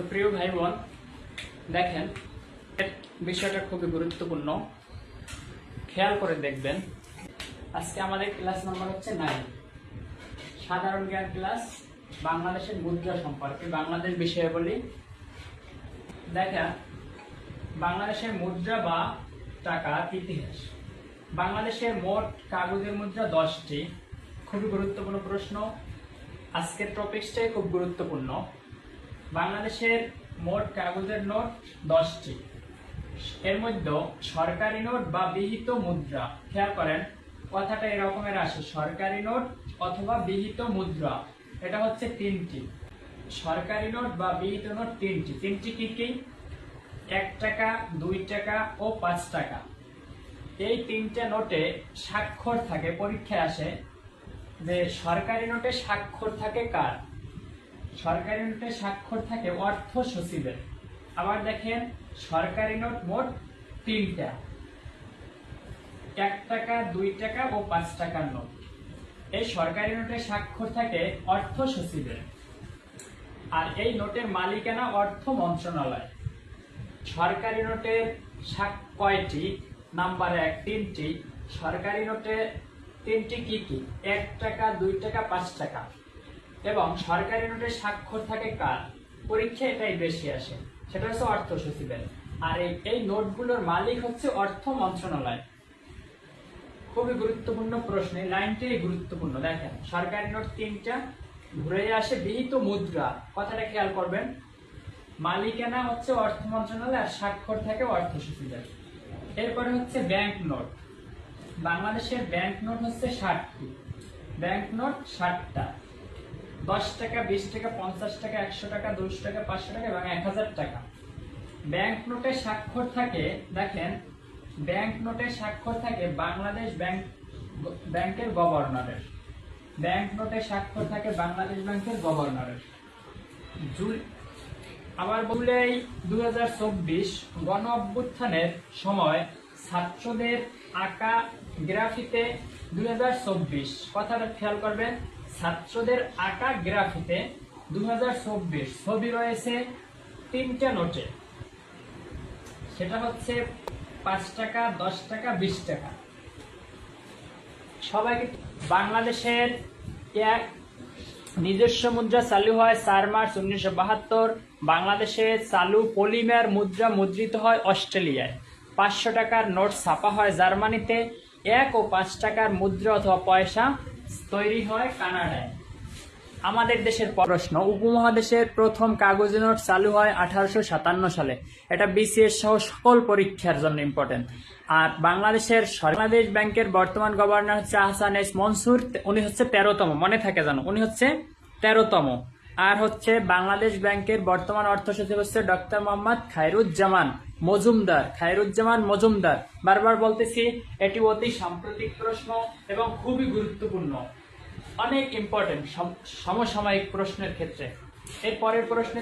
তো প্রিয় ভাই বোন দেখেন বিষয়টা খুবই গুরুত্বপূর্ণ। খেয়াল করে দেখবেন, আজকে আমাদের ক্লাস নাম্বার হচ্ছে নাইন সাধারণ জ্ঞান ক্লাস বাংলাদেশের মুদ্রা সম্পর্কে, বাংলাদেশ বিষয়ে বলি দেখা বাংলাদেশের মুদ্রা বা টাকার ইতিহাস। বাংলাদেশের মোট কাগজের মুদ্রা দশটি। খুবই গুরুত্বপূর্ণ প্রশ্ন। আজকের টপিক্সটাই খুব গুরুত্বপূর্ণ। বাংলাদেশের মোট কাগজের নোট দশটি। এর মধ্যে সরকারি নোট বা বিহিত মুদ্রা। খেয়াল করেন, কথাটা এরকমের আসে, সরকারি নোট অথবা বিহিত মুদ্রা। এটা হচ্ছে তিনটি। সরকারি নোট বা বিহিত নোট তিনটি। তিনটি কি কি? এক টাকা, দুই টাকা ও পাঁচ টাকা। এই তিনটে নোটে স্বাক্ষর থাকে, পরীক্ষায় আসে যে সরকারি নোটে স্বাক্ষর থাকে কার? সরকারি নোটে স্বাক্ষর থাকে অর্থ সচিবের। আবার দেখেন, সরকারি নোট মোট তিনটা। এক টাকা, দুই টাকা ও পাঁচ টাকার নোট। এই সরকারি নোটে স্বাক্ষর থাকে অর্থ সচিবের। আর এই নোটের মালিকানা অর্থ মন্ত্রণালয়। সরকারি নোটের কয়টি? নাম্বার এক, তিনটি। সরকারি নোটে তিনটি কি কি? এক টাকা, দুই টাকা, পাঁচ টাকা। এবং সরকারি নোটে স্বাক্ষর থাকে কার? পরীক্ষা এটাই বেশি আসে। সেটা হচ্ছে অর্থ সচিবের। আর এই নোটগুলোর মালিক হচ্ছে অর্থ মন্ত্রণালয়। খুবই গুরুত্বপূর্ণ প্রশ্ন, এই লাইনটাই গুরুত্বপূর্ণ। দেখেন, সরকারি নোট তিনটা, ঘুরে আসে বিহিত মুদ্রা। কথাটা খেয়াল করবেন, মালিকানা হচ্ছে অর্থ মন্ত্রণালয় আর স্বাক্ষর থাকে অর্থ সচিবের। এরপরে হচ্ছে ব্যাংক নোট। বাংলাদেশের ব্যাংক নোট হচ্ছে ষাটটি। ব্যাংক নোট ষাটটা। দশ টাকা, বিশ টাকা, পঞ্চাশ টাকা, একশো টাকা দুশো টাকা, পাঁচশো টাকা এবং এক হাজার টাকা। ব্যাংক নোটে স্বাক্ষর থাকে, দেখেন, ব্যাংক নোটে স্বাক্ষর থাকে বাংলাদেশ ব্যাংক, ব্যাংকের গভর্নরের। ব্যাংক নোটে স্বাক্ষর থাকে বাংলাদেশ ব্যাংকের গভর্নরের। জুল- আবার বললে এই দুই হাজার চব্বিশ গণ অভ্যুত্থানের সময় ছাত্রদের আঁকা গ্রাফিতে দুই হাজার চব্বিশ। কথাটা খেয়াল করবেন ছাত্রদের আঁকা গ্রাফিতে দুই হাজার চব্বিশ ছবি রয়েছে তিনটা নোটে। সেটা হচ্ছে পাঁচ টাকা, দশ টাকা, বিশ টাকা। সবাইকে বাংলাদেশের এক নিজস্ব মুদ্রা চালু হয় চার মার্চ উনিশশো বাহাত্তর। বাংলাদেশে চালু পলিমার মুদ্রা মুদ্রিত হয় অস্ট্রেলিয়ায়। পাঁচশো টাকার নোট ছাপা হয় জার্মানিতে। এক ও পাঁচ টাকার মুদ্রা অথবা পয়সা তৈরি হয় কানাডায়। আমাদের দেশের প্রশ্ন, উপমহাদেশের প্রথম কাগজ নোট চালু হয় আঠারোশো সাতান্ন সালে। এটা বিসিএস সহ সকল পরীক্ষার জন্য ইম্পর্টেন্ট আর বাংলাদেশের বাংলাদেশ ব্যাংকের বর্তমান গভর্নর হচ্ছে আহসান এস মনসুর উনি হচ্ছে তেরোতম। মনে থাকে জানো উনি হচ্ছে তেরোতম। আর হচ্ছে বাংলাদেশ ব্যাংকের বর্তমান অর্থ সচিব হচ্ছে ডক্টর মোহাম্মদ খায়রুজ্জামান মজুমদার। খায়রুজ্জামান মজুমদার। বারবার বলতেছি, এটি অতি সাম্প্রতিক প্রশ্ন এবং খুবই গুরুত্বপূর্ণ। অনেক ইম্পর্টেন্ট সমসাময়িক প্রশ্নের ক্ষেত্রে। এর পরের প্রশ্নে